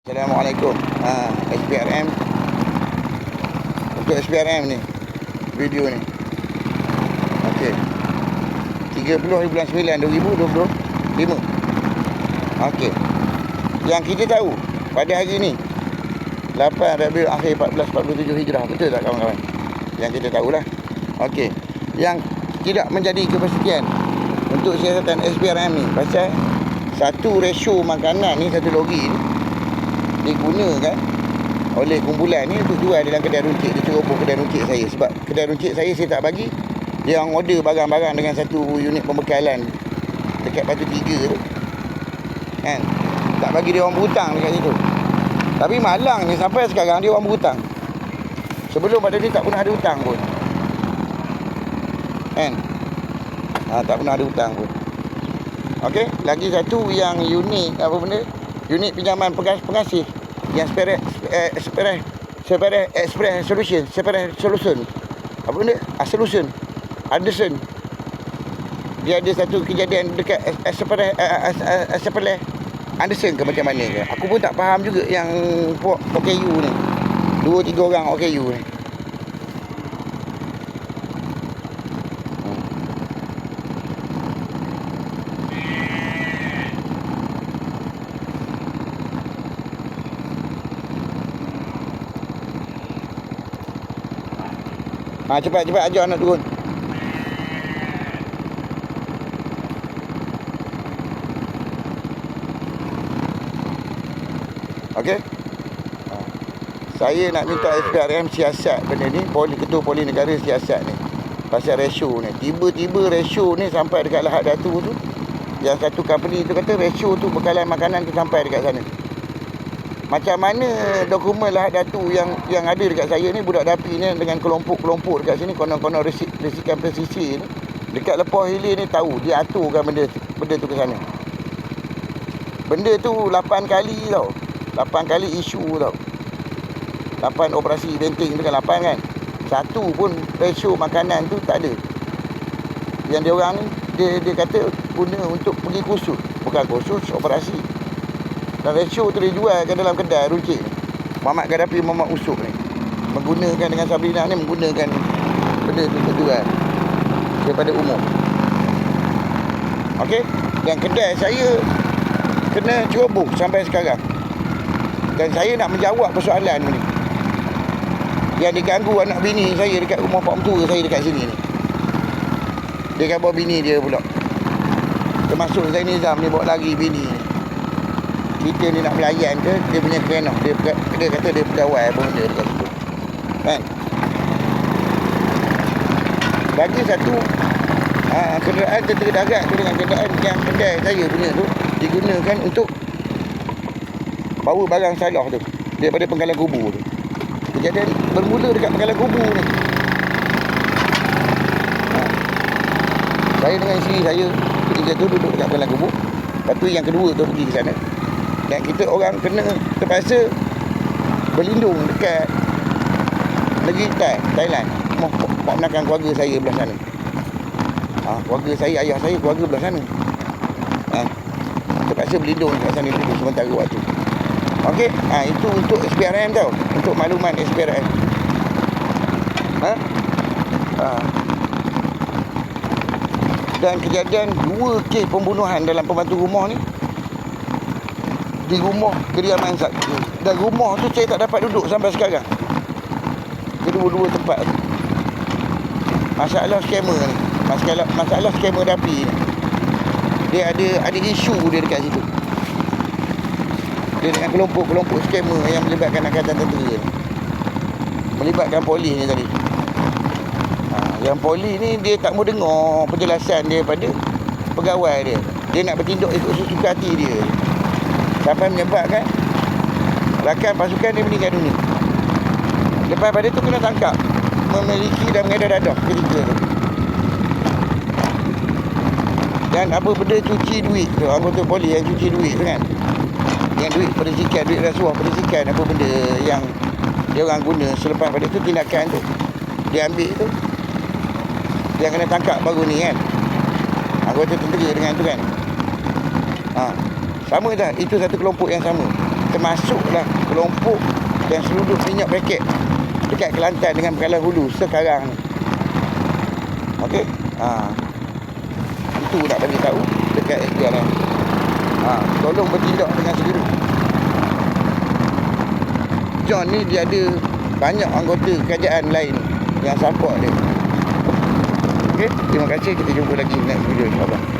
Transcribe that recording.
Assalamualaikum. Ha, SPRM. Untuk SPRM ni. Video ni. Okey. 30 bulan 9 2025. Okey. Yang kita tahu pada hari ni 8 Rabiul Akhir 1447 Hijrah. Betul tak kawan-kawan? Yang kita tahulah. Okey. Yang tidak menjadi kepastian untuk siasatan SPRM ni pasal satu ratio makanan ni satu logi ni digunakan oleh kumpulan ni untuk jual dalam kedai runcit. Dia ceroboh kedai runcit saya. Sebab kedai runcit saya saya tak bagi. Dia orang order barang-barang dengan satu unit pembekalan dekat batu tiga tu. Kan? Tak bagi dia orang berhutang dekat situ. Tapi malang ni sampai sekarang dia orang berhutang. Sebelum pada dia tak pernah ada hutang pun. Kan? Ha, tak pernah ada hutang pun. Okey, lagi satu yang unik apa benda? Unit pinjaman pengas- pengasih yang spare eh, spare spare express solution, spare solution. Apa benda? Ah, solution. Anderson. Dia ada satu kejadian dekat eh, eh, eh, eh, spare Anderson ke macam mana ke? Aku pun tak faham juga yang OKU ni. Dua tiga orang OKU ni. Ha, cepat cepat ajar anak turun. Okey. Ha. Saya nak minta SPRM siasat benda ni, poli ketua poli negara siasat ni. Pasal ratio ni. Tiba-tiba ratio ni sampai dekat Lahad Datu tu. Yang satu company tu kata ratio tu bekalan makanan tu sampai dekat sana. Macam mana dokumen Lahad Datu yang yang ada dekat saya ni budak dapi ni dengan kelompok-kelompok dekat sini konon-konon resik resikan pesisir ni dekat lepas hilir ni tahu dia aturkan benda benda tu ke sana. Benda tu 8 kali tau. 8 kali isu tau. 8 operasi benteng tu kan 8 kan. Satu pun ratio makanan tu tak ada. Yang dia orang ni dia dia kata guna untuk pergi kursus, bukan kursus operasi. Dan ratio tu dia jualkan dalam kedai runcit. Muhammad Gaddafi Muhammad Usuk ni. Menggunakan dengan Sabrina ni menggunakan benda tu untuk jual. Daripada umum. Okey? Dan kedai saya kena ceroboh sampai sekarang. Dan saya nak menjawab persoalan ni. Yang diganggu anak bini saya dekat rumah pak mentua saya dekat sini ni. Dia kan bawa bini dia pula. Termasuk Zaini Nizam ni bawa lagi bini ni kita ni nak melayan ke dia punya kerenah. Dia dia kata dia pegawai apa benda dekat situ. Kan? Lagi satu aa, kenderaan tentera darat tu dengan kenderaan yang kedai saya punya tu digunakan untuk bawa barang salah tu daripada penggalan kubur tu. Kejadian bermula dekat penggalan kubur ni. Ha. saya dengan isteri saya ketiga tu duduk dekat penggalan kubur. Lepas tu yang kedua tu pergi ke sana dan kita orang kena terpaksa berlindung dekat negeri Thai, Thailand. Pak menakan keluarga saya belah sana. Ha, keluarga saya, ayah saya, keluarga belah sana. Ha, terpaksa berlindung dekat sana dulu sementara waktu. Okey, ha, itu untuk SPRM tau. Untuk makluman SPRM. Ha? Ha. Dan kejadian dua kes pembunuhan dalam pembantu rumah ni di rumah kediaman saya. Dan rumah tu saya tak dapat duduk sampai sekarang. Kedua-dua tempat tu. Masalah skamer ni. Masalah masalah skamer dapi ni. Dia ada ada isu dia dekat situ. Dia dengan kelompok-kelompok skamer yang melibatkan angkatan tentera ni. Melibatkan polis ni tadi. Ha, yang polis ni dia tak mau dengar penjelasan dia pada pegawai dia. Dia nak bertindak ikut sesuka hati dia sampai menyebabkan rakan pasukan dia meninggal dunia. Lepas pada tu kena tangkap memiliki dan mengedar dadah ketiga tu. Dan apa benda cuci duit tu anggota polis yang cuci duit tu kan. Yang duit perisikan, duit rasuah perisikan apa benda yang dia orang guna selepas pada tu tindakan tu dia ambil tu yang kena tangkap baru ni kan anggota tentera dengan tu kan ha. Sama dah, itu satu kelompok yang sama. termasuklah kelompok dan seluduk minyak paket dekat Kelantan dengan Bekalan Hulu sekarang ni. Okey. Ha. Itu nak bagi tahu dekat SPRM. Ha, tolong bertindak dengan segera. John ni dia ada banyak anggota kerajaan lain yang support dia. Okey, terima kasih. Kita jumpa lagi next video insyaAllah.